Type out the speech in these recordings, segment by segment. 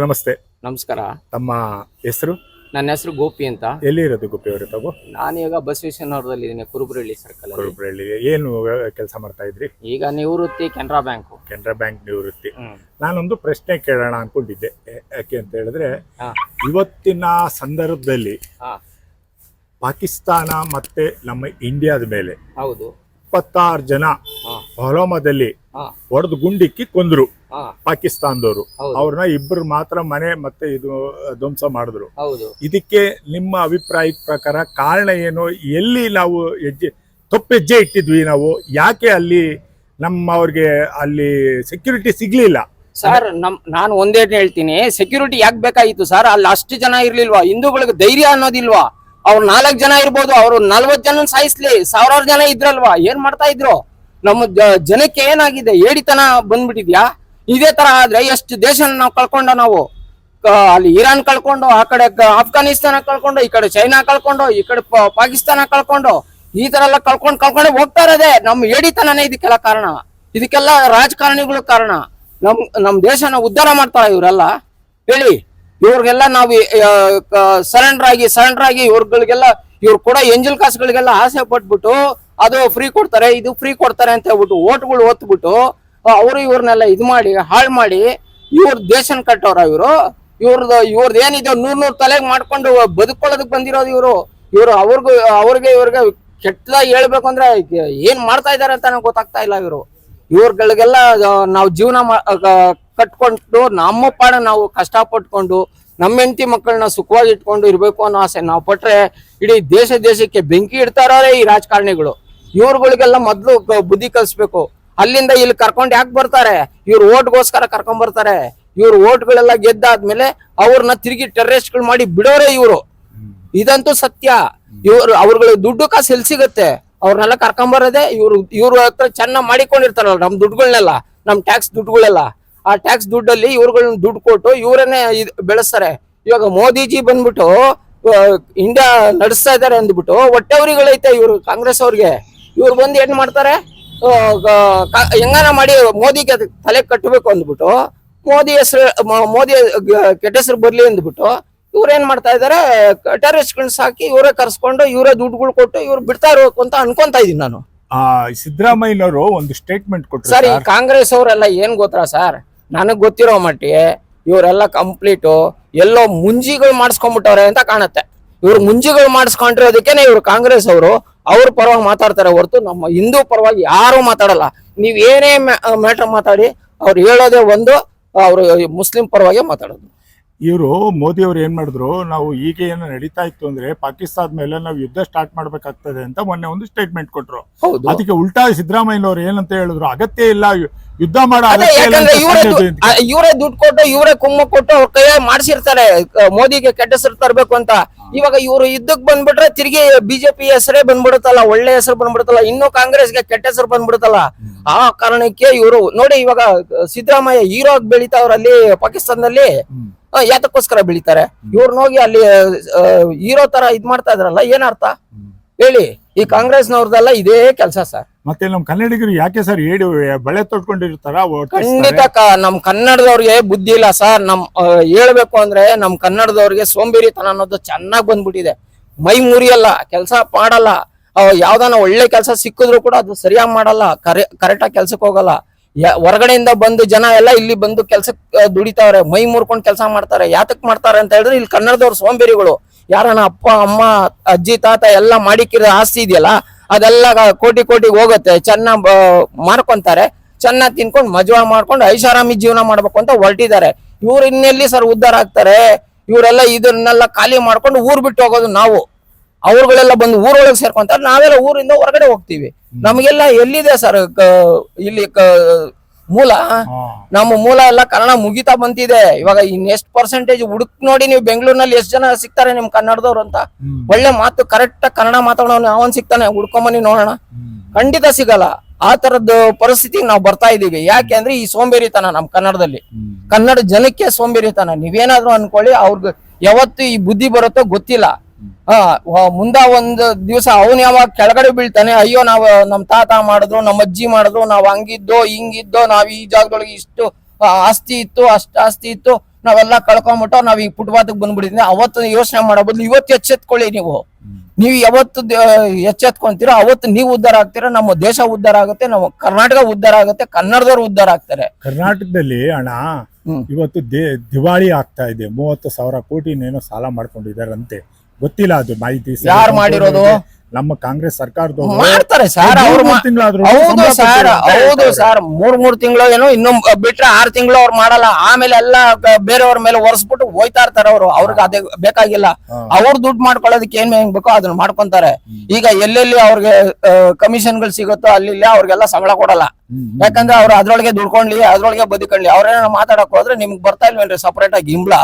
ನಮಸ್ತೆ. ನಮಸ್ಕಾರ. ತಮ್ಮ ಹೆಸರು? ನನ್ನ ಹೆಸರು ಗೋಪಿ ಅಂತ. ಎಲ್ಲಿ ಇರೋದು ಗೋಪಿ ಅವರು ತಗೋ ನಾನೀಗ ಬಸವೇಶ್ವರದಲ್ಲಿ ಇದ್ದೀನಿ ಕುರುಬರಳ್ಳಿ ಸರ್ಕಲ್ ಅಲ್ಲಿ. ಕುರುಬ್ರಳ್ಳಿ ಏನು ಕೆಲಸ ಮಾಡ್ತಾ ಇದ್ರಿ? ಈಗ ನಿವೃತ್ತಿ ಕೆನರಾ ಬ್ಯಾಂಕ್. ಕೆನರಾ ಬ್ಯಾಂಕ್ ನಿವೃತ್ತಿ. ನಾನೊಂದು ಪ್ರಶ್ನೆ ಕೇಳೋಣ ಅನ್ಕೊಂಡಿದ್ದೆ. ಯಾಕೆ ಅಂತ ಹೇಳಿದ್ರೆ ಹಾ. ಇವತ್ತಿನ ಸಂದರ್ಭದಲ್ಲಿ ಹಾ. ಪಾಕಿಸ್ತಾನ ಮತ್ತೆ ನಮ್ಮ ಇಂಡಿಯಾದ ಮೇಲೆ ಹೌದು. ಇಪ್ಪತ್ತಾರು ಜನ ಹಾ. ಹೊಡೆದು ಗುಂಡಿಕ್ಕಿ ಕೊಂದ್ರು ಪಾಕಿಸ್ತಾನದವರು. ಅವ್ರನ್ನ ಇಬ್ಬರು ಮಾತ್ರ ಮನೆ ಮತ್ತೆ ಇದು ಧ್ವಂಸ ಮಾಡಿದ್ರು. ಇದಕ್ಕೆ ನಿಮ್ಮ ಅಭಿಪ್ರಾಯದ ಪ್ರಕಾರ ಕಾರಣ ಏನು? ಎಲ್ಲಿ ನಾವು ಹೆಜ್ಜೆ ತಪ್ಪು ಹೆಜ್ಜೆ ಇಟ್ಟಿದ್ವಿ ನಾವು? ಯಾಕೆ ಅಲ್ಲಿ ನಮ್ಮ ಅವ್ರಿಗೆ ಅಲ್ಲಿ ಸೆಕ್ಯೂರಿಟಿ ಸಿಗ್ಲಿಲ್ಲ? ಸರ್ ನಮ್ ನಾನು ಒಂದೇ ಹೇಳ್ತೀನಿ. ಸೆಕ್ಯೂರಿಟಿ ಯಾಕೆ ಬೇಕಾಗಿತ್ತು ಸರ್ ಅಲ್ಲಿ ಅಷ್ಟು ಜನ ಇರ್ಲಿಲ್ವಾ? ಹಿಂದೂಗಳಿಗೆ ಧೈರ್ಯ ಅನ್ನೋದಿಲ್ವಾ? ಅವ್ರು ನಾಲ್ಕು ಜನ ಇರ್ಬೋದು ಅವ್ರು ನಲ್ವತ್ತು ಜನ ಸಾಯಿಸ್ಲಿ ಸಾವಿರಾರು ಜನ ಇದ್ರಲ್ವಾ? ಏನ್ ಮಾಡ್ತಾ ಇದ್ರು? ನಮ್ಮ ಜನಕ್ಕೆ ಏನಾಗಿದೆ? ಏಡಿತನ ಬಂದ್ಬಿಟ್ಟಿದ್ಯಾ? ಇದೇ ತರ ಆದ್ರೆ ಎಷ್ಟು ದೇಶ ನಾವು ಕಳ್ಕೊಂಡ ನಾವು? ಅಲ್ಲಿ ಇರಾನ್ ಕಳ್ಕೊಂಡು, ಆ ಕಡೆ ಅಫ್ಘಾನಿಸ್ತಾನ ಕಳ್ಕೊಂಡು, ಈ ಕಡೆ ಚೈನಾ ಕಳ್ಕೊಂಡು, ಈ ಕಡೆ ಪಾಕಿಸ್ತಾನ ಕಳ್ಕೊಂಡು, ಈ ತರ ಎಲ್ಲ ಕಳ್ಕೊಂಡು ಕಳ್ಕೊಂಡೆ ಹೋಗ್ತಾ ಇರೋದೆ. ನಮ್ಮ ಏಡಿತನನೇ ಇದಕ್ಕೆಲ್ಲ ಕಾರಣ. ಇದಕ್ಕೆಲ್ಲ ರಾಜಕಾರಣಿಗಳು ಕಾರಣ. ನಮ್ ನಮ್ ದೇಶನ ಉದ್ಧಾರ ಮಾಡ್ತಾರ ಇವರೆಲ್ಲ. ಹೇಳಿ. ಇವ್ರಿಗೆಲ್ಲ ನಾವು ಸರೆಂಡರ್ ಆಗಿ ಸರೆಂಡರ್ ಆಗಿ ಇವ್ರಗಳಿಗೆಲ್ಲ, ಇವ್ರು ಕೂಡ ಎಂಜಲ್ ಕಾಸುಗಳಿಗೆಲ್ಲ ಆಸೆ ಪಟ್ಬಿಟ್ಟು ಅದು ಫ್ರೀ ಕೊಡ್ತಾರೆ, ಇದು ಫ್ರೀ ಕೊಡ್ತಾರೆ ಅಂತ ಹೇಳ್ಬಿಟ್ಟು ಓಟ್ಗಳು ಒತ್ಬಿಟ್ಟು ಅವರು ಇವ್ರನ್ನೆಲ್ಲ ಇದು ಮಾಡಿ, ಹಾಳು ಮಾಡಿ, ಇವ್ರ ದೇಶನ್ ಕಟ್ಟವ್ರ ಇವರು. ಇವ್ರದ್ದು ಇವ್ರದ್ದು ಏನಿದೆ ನೂರ್ ನೂರ್ ತಲೆಗೆ ಮಾಡ್ಕೊಂಡು ಬದುಕೊಳ್ಳೋದಕ್ಕೆ ಬಂದಿರೋದು ಇವರು. ಇವರು ಅವ್ರಿಗೂ, ಅವ್ರಿಗೆ ಇವ್ರಿಗೆ ಕೆಟ್ಟದಾಗಿ ಹೇಳ್ಬೇಕು ಅಂದ್ರೆ ಏನ್ ಮಾಡ್ತಾ ಇದಾರೆ ಅಂತ ನಂಗೆ ಗೊತ್ತಾಗ್ತಾ ಇಲ್ಲ ಇವರು. ಇವ್ರಗಳಿಗೆಲ್ಲ ನಾವು ಜೀವನ ಕಟ್ಕೊಂಡು, ನಮ್ಮ ಪಾಡ ನಾವು ಕಷ್ಟಪಟ್ಕೊಂಡು ನಮ್ಮ ಹೆಂಡತಿ ಮಕ್ಕಳನ್ನ ಸುಖವಾಗಿ ಇಟ್ಕೊಂಡು ಇರ್ಬೇಕು ಅನ್ನೋ ಆಸೆ ನಾವು ಪಟ್ರೆ ಇಡೀ ದೇಶ ದೇಶಕ್ಕೆ ಬೆಂಕಿ ಇಡ್ತಾರೇ ಈ ರಾಜಕಾರಣಿಗಳು. ಇವ್ರುಗಳಿಗೆಲ್ಲ ಮೊದ್ಲು ಬುದ್ಧಿ ಕಲಿಸ್ಬೇಕು. ಅಲ್ಲಿಂದ ಇಲ್ಲಿ ಕರ್ಕೊಂಡು ಯಾಕೆ ಬರ್ತಾರೆ? ಇವ್ರು ಓಟ್ಗೋಸ್ಕರ ಕರ್ಕೊಂಡ್ ಬರ್ತಾರೆ. ಇವ್ರು ಓಟ್ಗಳೆಲ್ಲ ಗೆದ್ದಾದ್ಮೇಲೆ ಅವ್ರನ್ನ ತಿರುಗಿ ಟೆರರಿಸ್ಟ್ಗಳು ಮಾಡಿ ಬಿಡೋರೆ ಇವರು. ಇದಂತೂ ಸತ್ಯ. ಇವ್ರು ಅವ್ರಗಳ ದುಡ್ಡು ಕಾಸು ಎಲ್ಲಿ ಸಿಗುತ್ತೆ? ಅವ್ರನ್ನೆಲ್ಲ ಕರ್ಕೊಂಬರೋದೇ ಇವ್ರು, ಇವ್ರ ಹತ್ರ ಚೆನ್ನಾಗಿ ಮಾಡಿಕೊಂಡಿರ್ತಾರಲ್ಲ ನಮ್ ದುಡ್ಡುಗಳನ್ನೆಲ್ಲ ನಮ್ ಟ್ಯಾಕ್ಸ್ ದುಡ್ಡುಗಳೆಲ್ಲ. ಆ ಟ್ಯಾಕ್ಸ್ ದುಡ್ಡಲ್ಲಿ ಇವ್ರುಗಳನ್ನ ದುಡ್ಡು ಕೊಟ್ಟು ಇವರನ್ನೇ ಬೆಳೆಸ್ತಾರೆ. ಇವಾಗ ಮೋದಿಜಿ ಬಂದ್ಬಿಟ್ಟು ಇಂಡಿಯಾ ನಡೆಸ್ತಾ ಇದಾರೆ ಅಂದ್ಬಿಟ್ಟು ಹೊಟ್ಟೆವ್ರಿಗಳೈತೆ ಇವ್ರು ಕಾಂಗ್ರೆಸ್ ಅವ್ರಿಗೆ. ಇವ್ರು ಬಂದು ಏನ್ ಮಾಡ್ತಾರೆ? ಹೆಂಗಾನ ಮಾಡಿ ಮೋದಿಗೆ ತಲೆ ಕಟ್ಟಬೇಕು ಅಂದ್ಬಿಟ್ಟು ಮೋದಿ ಹೆಸರು ಮೋದಿ ಕೆಟ್ಟ ಹೆಸರು ಬರ್ಲಿ ಅಂದ್ಬಿಟ್ಟು ಇವ್ರು ಏನ್ ಮಾಡ್ತಾ ಇದಾರೆ? ಟೆರರಿಸ್ಟ್ಗಳನ್ನ ಸಾಕಿ ಇವರೇ ಕರ್ಸ್ಕೊಂಡು ಇವರೇ ದುಡ್ಡುಗಳು ಕೊಟ್ಟು ಇವ್ರು ಬಿಡ್ತಾ ಇರ್ಬೇಕು ಅಂತ ಅನ್ಕೊಂತಾ ಇದೀನಿ ನಾನು. ಆ ಸಿದ್ದರಾಮಯ್ಯನವರು ಒಂದು ಸ್ಟೇಟ್ಮೆಂಟ್ ಕೊಟ್ಟರು ಸರ್ ಈ ಕಾಂಗ್ರೆಸ್ ಅವರೆಲ್ಲ ಏನ್ ಗೊತ್ತಾ ಸರ್? ನನಗ್ ಗೊತ್ತಿರೋ ಮಟ್ಟಿಗೆ ಇವರೆಲ್ಲ ಕಂಪ್ಲೀಟ್ ಎಲ್ಲೋ ಮುಂಜಿಗಳು ಮಾಡಿಸ್ಕೊಂಡ್ಬಿಟ್ಟವ್ರೆ ಅಂತ ಕಾಣುತ್ತೆ. ಇವ್ರು ಮುಂಜಿಗಳು ಮಾಡಿಸ್ಕೊಂಡಿರೋದಕ್ಕೆ ಇವ್ರು ಕಾಂಗ್ರೆಸ್ ಅವರು. ಅವ್ರ ಪರವಾಗಿ ಮಾತಾಡ್ತಾರೆ ಹೊರತು ನಮ್ಮ ಹಿಂದೂ ಪರವಾಗಿ ಯಾರು ಮಾತಾಡಲ್ಲ. ನೀವ್ ಏನೇ ಮ್ಯಾಟರ್ ಮಾತಾಡಿ ಅವ್ರು ಹೇಳೋದೇ ಒಂದು ಅವರು ಮುಸ್ಲಿಂ ಪರವಾಗಿ ಮಾತಾಡೋದು. ಇವರು ಮೋದಿ ಅವರು ಏನ್ ಮಾಡಿದ್ರು ನಾವು ಈಗ ಏನು ನಡೀತಾ ಇತ್ತು ಅಂದ್ರೆ ಪಾಕಿಸ್ತಾನ ಮೇಲೆ ನಾವು ಯುದ್ಧ ಸ್ಟಾರ್ಟ್ ಮಾಡ್ಬೇಕಾಗ್ತದೆ ಅಂತ ಮೊನ್ನೆ ಒಂದು ಸ್ಟೇಟ್ಮೆಂಟ್ ಕೊಟ್ರು. ಅದಕ್ಕೆ ಉಲ್ಟಾ ಸಿದ್ದರಾಮಯ್ಯನವರು ಏನಂತ ಹೇಳಿದ್ರು ಅಗತ್ಯ ಇಲ್ಲ ಯುದ್ಧ ಮಾಡೋ ಇವರೇ ದುಡ್ಡು ಕೊಟ್ಟು ಇವರೇ ಕುಮ್ಮ ಕೊಟ್ಟು ಅವ್ರ ಕೈಯಾಗ ಮಾಡಿಸಿರ್ತಾರೆ. ಮೋದಿಗೆ ಕೆಟ್ಟ ತರಬೇಕು ಅಂತ. ಇವಾಗ ಇವರು ಇದಕ್ ಬಂದ್ಬಿಟ್ರೆ ತಿರುಗಿ ಬಿಜೆಪಿ ಹೆಸರೇ ಬಂದ್ಬಿಡುತ್ತಲ್ಲ ಒಳ್ಳೆ ಹೆಸರು ಬಂದ್ಬಿಡುತ್ತಲ್ಲ ಇನ್ನು ಕಾಂಗ್ರೆಸ್ಗೆ ಕೆಟ್ಟ ಹೆಸರು ಬಂದ್ಬಿಡುತ್ತಲ್ಲ. ಆ ಕಾರಣಕ್ಕೆ ಇವರು ನೋಡಿ ಇವಾಗ ಸಿದ್ದರಾಮಯ್ಯ ಹೀರೋ ಬೆಳಿತಾವ್ರಲ್ಲಿ ಪಾಕಿಸ್ತಾನದಲ್ಲಿ ಯಾತಕ್ಕೋಸ್ಕರ ಬೆಳಿತಾರೆ? ಇವ್ರನ್ನ ಹೋಗಿ ಅಲ್ಲಿ ಹೀರೋ ತರ ಇದ್ ಮಾಡ್ತಾ ಇದ್ರಲ್ಲ ಏನರ್ಥ. ಹೇಳಿ ಈ ಕಾಂಗ್ರೆಸ್ನವ್ರದೆಲ್ಲ ಇದೇ ಕೆಲಸ ಸರ್. ಮತ್ತೆ ನಮ್ ಕನ್ನಡಿಗರು ಯಾಕೆ ಸರ್ ಏಡಿ ಬಳೆ ತೊಟ್ಕೊಂಡಿರ್ತಾರ ಖಂಡಿತ ಕ- ನಮ್ ಕನ್ನಡದವ್ರಿಗೆ ಬುದ್ಧಿ ಇಲ್ಲ ಸರ್. ನಮ್ ಹೇಳ್ಬೇಕು ಅಂದ್ರೆ ನಮ್ ಕನ್ನಡದವ್ರಿಗೆ ಸೋಂಬೇರಿತನ ಅನ್ನೋದು ಚೆನ್ನಾಗ್ ಬಂದ್ಬಿಟ್ಟಿದೆ. ಮೈ ಮುರಿಯಲ್ಲ, ಕೆಲಸ ಮಾಡಲ್ಲ. ಯಾವ್ದಾನ ಒಳ್ಳೆ ಕೆಲಸ ಸಿಕ್ಕಿದ್ರು ಕೂಡ ಅದು ಸರಿಯಾಗಿ ಮಾಡಲ್ಲ, ಕರೆ ಕರೆಕ್ಟಾಗಿ ಕೆಲ್ಸಕ್ಕೆ ಹೋಗಲ್ಲ. ಹೊರಗಡೆಯಿಂದ ಬಂದು ಜನ ಎಲ್ಲ ಇಲ್ಲಿ ಬಂದು ಕೆಲ್ಸಕ್ಕೆ ದುಡಿತಾವ್ರೆ, ಮೈ ಮುರ್ಕೊಂಡು ಕೆಲಸ ಮಾಡ್ತಾರೆ. ಯಾತಕ್ ಮಾಡ್ತಾರೆ ಅಂತ ಹೇಳಿದ್ರೆ ಇಲ್ಲಿ ಕನ್ನಡದವ್ರು ಸೋಂಬೇರಿಗಳು. ಯಾರನ್ನ ಅಪ್ಪ, ಅಮ್ಮ, ಅಜ್ಜಿ, ತಾತ ಎಲ್ಲ ಮಾಡಿಕ್ಕಿರೋ ಆಸ್ತಿ ಇದೆಯಲ್ಲ ಅದೆಲ್ಲ ಕೋಟಿ ಕೋಟಿಗೆ ಹೋಗುತ್ತೆ. ಚೆನ್ನಾಗ್ ಮಾರ್ಕೊಂತಾರೆ. ಚೆನ್ನಾಗಿ ತಿನ್ಕೊಂಡು ಮಜವಾ ಮಾಡ್ಕೊಂಡು ಐಷಾರಾಮಿ ಜೀವನ ಮಾಡ್ಬೇಕು ಅಂತ ಹೊರಟಿದ್ದಾರೆ. ಇವ್ರು ಇನ್ನೆಲ್ಲಿ ಸರ್ ಉದ್ಧಾರ ಆಗ್ತಾರೆ? ಇವರೆಲ್ಲ ಇದನ್ನೆಲ್ಲ ಖಾಲಿ ಮಾಡ್ಕೊಂಡು ಊರ್ ಬಿಟ್ಟು ಹೋಗೋದು ನಾವು. ಅವ್ರುಗಳೆಲ್ಲ ಬಂದು ಊರೊಳಗೆ ಸೇರ್ಕೊಂತಾರೆ. ನಾವೆಲ್ಲ ಊರಿಂದ ಹೊರಗಡೆ ಹೋಗ್ತೀವಿ. ನಮಗೆಲ್ಲ ಎಲ್ಲಿದೆ ಸರ್ ಇಲ್ಲಿ ಮೂಲ. ನಮ್ಮ ಮೂಲ ಎಲ್ಲ ಕನ್ನಡ ಮುಗಿತಾ ಬಂತಿದೆ ಇವಾಗ ಇನ್ ಎಷ್ಟು ಪರ್ಸೆಂಟೇಜ್ ಹುಡುಕ್ ನೋಡಿ ನೀವು ಬೆಂಗಳೂರಿನಲ್ಲಿ ಎಷ್ಟು ಜನ ಸಿಗ್ತಾರೆ ನಿಮ್ ಕನ್ನಡದವ್ರು ಅಂತ. ಒಳ್ಳೆ ಮಾತು ಕರೆಕ್ಟ್ ಕನ್ನಡ ಮಾತಾಡೋನು ಅವನ್ ಸಿಗ್ತಾನೆ? ಹುಡ್ಕೊಂಬನಿ ನೋಡೋಣ. ಖಂಡಿತ ಸಿಗಲ್ಲ. ಆ ತರದ್ದು ಪರಿಸ್ಥಿತಿಗೆ ನಾವು ಬರ್ತಾ ಇದೀವಿ. ಯಾಕೆ ಅಂದ್ರೆ ಈ ಸೋಂಬೇರಿತನ ನಮ್ ಕನ್ನಡದಲ್ಲಿ. ಕನ್ನಡ ಜನಕ್ಕೆ ಸೋಂಬೇರಿತನ. ನೀವೇನಾದ್ರೂ ಅನ್ಕೊಳ್ಳಿ ಅವ್ರಿಗೆ ಯಾವತ್ತು ಈ ಬುದ್ಧಿ ಬರುತ್ತೋ ಗೊತ್ತಿಲ್ಲ. ಮುಂದ ಒಂದ್ ದಿವಸ ಅವನ್ ಯಾವಾಗ ಕೆಳಗಡೆ ಬೀಳ್ತಾನೆ, ಅಯ್ಯೋ ನಾವ್, ನಮ್ ತಾತ ಮಾಡಿದ್ರು ನಮ್ಮ ಅಜ್ಜಿ ಮಾಡಿದ್ರು, ನಾವ್ ಹಂಗಿದ್ದೋ, ಹಿಂಗಿದ್ದೋ, ನಾವ್ ಈ ಜಾಗದೊಳಗೆ ಇಷ್ಟು ಆಸ್ತಿ ಇತ್ತು, ಅಷ್ಟ ಆಸ್ತಿ ಇತ್ತು, ನಾವೆಲ್ಲ ಕಳ್ಕೊಂಬಿಟ್ಟು ನಾವ್ ಈ ಫುಟ್ಪಾತ್ಗೆ ಬಂದ್ಬಿಟ್ಟಿದ್ವಿ ಅವತ್ತು ಯೋಚನೆ ಮಾಡೋ ಬದಲು ಇವತ್ತು ಎಚ್ಚೆತ್ಕೊಳ್ಳಿ ನೀವು ನೀವು ಯಾವತ್ತು ಎಚ್ಚೆತ್ಕೊಂತೀರೋ, ಅವತ್ತು ನೀವು ಉದ್ದಾರ ಆಗ್ತೀರಾ, ನಮ್ಮ ದೇಶ ಉದ್ದಾರ ಆಗುತ್ತೆ, ನಮ್ಮ ಕರ್ನಾಟಕ ಉದ್ದಾರ ಆಗುತ್ತೆ, ಕನ್ನಡದವ್ರು ಉದ್ದಾರ ಆಗ್ತಾರೆ ಕರ್ನಾಟಕದಲ್ಲಿ ಹ್ಮ್. ಇವತ್ತು ದೇ ದಿವಾಳಿ ಆಗ್ತಾ ಇದೆ. ಮೂವತ್ತು ಸಾವಿರ ಕೋಟಿ ಏನೋ ಸಾಲ ಮಾಡ್ಕೊಂಡಿದಾರಂತೆ. ಗೊತ್ತಿಲ್ಲ ಅದು ಮಾಹಿತಿ ಯಾರು ಮಾಡಿರೋದು? ನಮ್ಮ ಕಾಂಗ್ರೆಸ್ ಸರ್ಕಾರದವರು. ಮಾಡ್ತಾರೆ ಸರ್ ಅವ್ರು ಹೌದು ಸರ್ ಹೌದು ಸರ್. ಮೂರ್ ಮೂರ್ ತಿಂಗಳು ಏನೋ ಇನ್ನೊಮ್ ಬಿಟ್ರೆ ಆರ್ ತಿಂಗಳು ಅವ್ರು ಮಾಡಲ್ಲ. ಆಮೇಲೆ ಎಲ್ಲ ಬೇರೆಯವ್ರ ಮೇಲೆ ಒರೆಸ್ಬಿಟ್ಟು ಹೋಯ್ತಾ ಇರ್ತಾರೆ ಅವರು. ಅವ್ರಿಗೆ ಅದೇ ಬೇಕಾಗಿಲ್ಲ. ಅವ್ರ ದುಡ್ಡು ಮಾಡ್ಕೊಳ್ಳೋದಕ್ಕೆ ಏನ್ ಹೆಂಗ್ ಬೇಕೋ ಅದನ್ನ ಮಾಡ್ಕೊಂತಾರೆ. ಈಗ ಎಲ್ಲೆಲ್ಲಿ ಅವ್ರಿಗೆ ಕಮಿಷನ್ಗಳು ಸಿಗುತ್ತೋ ಅಲ್ಲಿ ಅವ್ರಿಗೆಲ್ಲ ಸಂಬಳ ಕೊಡಲ್ಲ. ಯಾಕಂದ್ರೆ ಅವ್ರು ಅದ್ರೊಳಗೆ ದುಡ್ಕೊಂಡ್ಲಿ ಅದ್ರೊಳಗೆ ಬದುಕೊಂಡ್ಲಿ ಏನಾರ ಮಾತಾಡಕ್ ಹೋದ್ರೆ ನಿಮ್ಗೆ ಬರ್ತಾ ಇಲ್ವೇನ್ರಿ ಸಪರೇಟ್ ಆಗಿ ಹಿಂಬ್ಳ?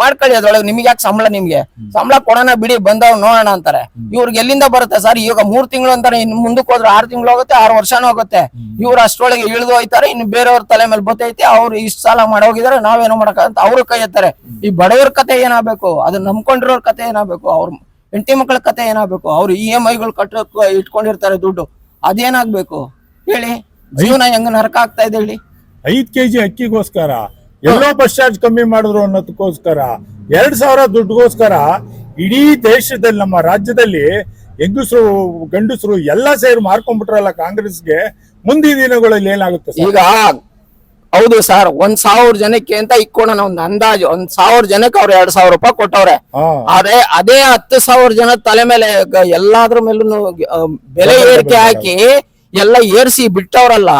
ಮಾಡ್ಕೊಳ್ಳಿ ಅದ್ರೊಳಗೆ ನಿಮ್ಗೆ ಯಾಕೆ ಸಂಬಳ ನಿಮ್ಗೆ? ಸಂಬಳ ಕೊಡೋಣ ಬಿಡಿ ಬಂದವ್ ನೋಡೋಣ ಅಂತಾರೆ. ಇವ್ರಿಗೆ ಎಲ್ಲಿಂದ ಬರುತ್ತೆ ಸರ್? ಈಗ ಮೂರ್ ತಿಂಗಳು ಅಂತಾರೆ ಇನ್ನು ಮುಂದಕ್ಕೆ ಹೋದ್ರೆ ಆರ್ ತಿಂಗಳು ಹೋಗುತ್ತೆ ಆರು ವರ್ಷನೂ ಹೋಗುತ್ತೆ. ಇವ್ರು ಅಷ್ಟೊಳಗೆ ಇಳಿದು ಹೋಯ್ತಾರೆ ಇನ್ನು ಬೇರೆಯವ್ರ ತಲೆ ಮೇಲೆ ಬತ್ತೈತೆ ಅವ್ರು ಇಷ್ಟು ಸಾಲ ಮಾಡೋಗಿದಾರೆ ನಾವೇನೋ ಮಾಡಕ್ಕಂತ ಅವ್ರು ಕೈ ಎತ್ತಾರೆ. ಈ ಬಡವರ ಕತೆ ಏನಾಗಬೇಕು? ಅದನ್ನ ನಂಬ್ಕೊಂಡಿರೋರ್ ಕತೆ ಏನಾಗಬೇಕು? ಅವ್ರ ಹೆಂಡತಿ ಮಕ್ಕಳ ಕತೆ ಏನಾಗಬೇಕು? ಅವ್ರು ಇ ಎಂ ಐಗಳು ಕಟ್ಟಕ್ ಇಟ್ಕೊಂಡಿರ್ತಾರೆ ದುಡ್ಡು. ಅದೇನಾಗಬೇಕು? ಹೇಳಿ. ಜೀವನ ಹೆಂಗ ನರಕ ಆಗ್ತಾ ಇದೆ ಹೇಳಿ? ಐದ್ ಕೆಜಿ ಅಕ್ಕಿಗೋಸ್ಕರ ಎಲ್ಲೋ ಬಸ್ ಚಾರ್ಜ್ ಕಮ್ಮಿ ಮಾಡಿದ್ರು ಅನ್ನೋದಕ್ಕೋಸ್ಕರ ಎರಡ್ ಸಾವಿರ ದುಡ್ಡುಗೋಸ್ಕರ ಇಡೀ ದೇಶದಲ್ಲಿ ನಮ್ಮ ರಾಜ್ಯದಲ್ಲಿ ಹೆಂಗಸರು ಗಂಡಸರು ಎಲ್ಲ ಸೇರಿ ಮಾರ್ಕೊಂಡ್ಬಿಟ್ರಲ್ಲ ಕಾಂಗ್ರೆಸ್ಗೆ ಮುಂದಿನ ದಿನಗಳಲ್ಲಿ ಏನಾಗುತ್ತೆ? ಈಗ ಹೌದು ಸರ್ ಒಂದ್ ಸಾವಿರ ಜನಕ್ಕೆ ಅಂತ ಇಕ್ಕೋಣ ಒಂದ್ ಅಂದಾಜು ಒಂದ್ ಸಾವಿರ ಜನಕ್ಕೆ ಅವ್ರು ಎರಡ್ ಸಾವಿರ ರೂಪಾಯಿ ಕೊಟ್ಟವ್ರೆ. ಹಾ. ಅದೇ ಅದೇ ಹತ್ತು ಸಾವಿರ ಜನ ತಲೆ ಮೇಲೆ ಗ- ಎಲ್ಲಾದ್ರ ಮೇಲೂ ಬೆಲೆ ಏರಿಕೆ ಹಾಕಿ ಎಲ್ಲ ಏರ್ಸಿ ಬಿಟ್ಟವ್ರಲ್ಲ,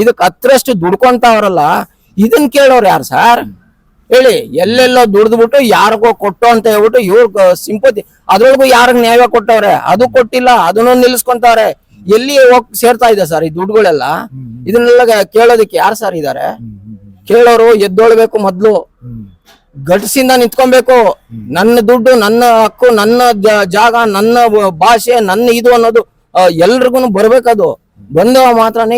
ಇದಕ್ ಹತ್ರಷ್ಟು ದುಡ್ಕೊಂತವ್ರಲ್ಲ, ಇದನ್ ಕೇಳೋರು ಯಾರು ಸರ್? ಹೇಳಿ, ಎಲ್ಲೆಲ್ಲೋ ದುಡ್ದ್ಬಿಟ್ಟು ಯಾರಿಗೋ ಕೊಟ್ಟು ಅಂತ ಹೇಳ್ಬಿಟ್ಟು ಇವ್ರ ಸಿಂಪತಿ, ಅದ್ರೊಳಗೂ ಯಾರಿಗ ನ್ಯಾಯ ಕೊಟ್ಟವ್ರೆ? ಅದು ಕೊಟ್ಟಿಲ್ಲ, ಅದನ್ನು ನಿಲ್ಸ್ಕೊಂತವ್ರೆ. ಎಲ್ಲಿ ಹೋಗ್ ಸೇರ್ತಾ ಇದೆ ಸರ್ ಈ ದುಡ್ಡುಗಳೆಲ್ಲ? ಇದನ್ನೆಲ್ಲ ಕೇಳೋದಕ್ಕೆ ಯಾರು ಸರ್ ಇದಾರೆ? ಕೇಳೋರು ಎದ್ದೊಳ್ಬೇಕು ಮೊದ್ಲು. ಗಟ್ಸಿಂದ ನಿಂತ್ಕೊಬೇಕು. ನನ್ನ ದುಡ್ಡು, ನನ್ನ ಹಕ್ಕು, ನನ್ನ ಜಾಗ, ನನ್ನ ಭಾಷೆ, ನನ್ನ ಇದು ಅನ್ನೋದು ಎಲ್ರಿಗೂ ಬರ್ಬೇಕದು. ಬಂದವ ಮಾತ್ರನೇ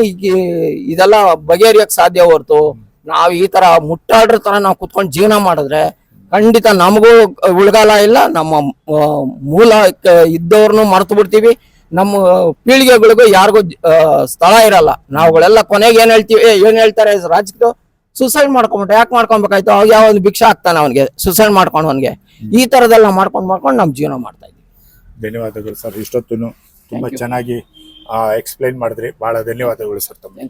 ಇದೆಲ್ಲ ಬಗೆಹರಿಯಕ್ ಸಾಧ್ಯ ಹೊರ್ತು ನಾವ್ ಈ ತರ ಮುಟ್ಟಾಡ್ರ ತರ ನಾವು ಕುತ್ಕೊಂಡು ಜೀವನ ಮಾಡಿದ್ರೆ ಖಂಡಿತ ನಮಗೂ ಉಳ್ಗಾಲ ಇಲ್ಲ ನಮ್ಮ ಮೂಲ ಇದ್ದವ್ರನ್ನು ಮರ್ತು ಬಿಡ್ತೀವಿ. ನಮ್ಮ ಪೀಳಿಗೆಗಳಿಗೂ ಯಾರಿಗೂ ಸ್ಥಳ ಇರಲ್ಲ. ನಾವುಗಳೆಲ್ಲ ಕೊನೆಗೆ ಏನ್ ಹೇಳ್ತೀವಿ ಏ, ಏನ್ ಹೇಳ್ತಾರೆ ರಾಜಕೀಯ ಸುಸೈಡ್ ಮಾಡ್ಕೊಂಬಿಟ್ಟ ಯಾಕೆ ಮಾಡ್ಕೊಬೇಕಾಯ್ತು? ಅವಾಗ ಯಾವ ಒಂದು ಭಿಕ್ಷೆ ಆಗ್ತಾನೆ ಅವನಿಗೆ ಸುಸೈಡ್ ಮಾಡ್ಕೊಂಡು ಅವನಿಗೆ. ಈ ತರದೆಲ್ಲ ಮಾಡ್ಕೊಂಡು ಮಾಡ್ಕೊಂಡು ನಮ್ ಜೀವನ ಮಾಡ್ತಾ ಇದ್ವಿ ಧನ್ಯವಾದಗಳು ಸರ್. ಇಷ್ಟೊತ್ತು ತುಂಬಾ ಚೆನ್ನಾಗಿ ಎಕ್ಸ್ಪ್ಲೈನ್ ಮಾಡಿದ್ರಿ ಬಹಳ ಧನ್ಯವಾದಗಳು ಸರ್ ತಮ್ಮ.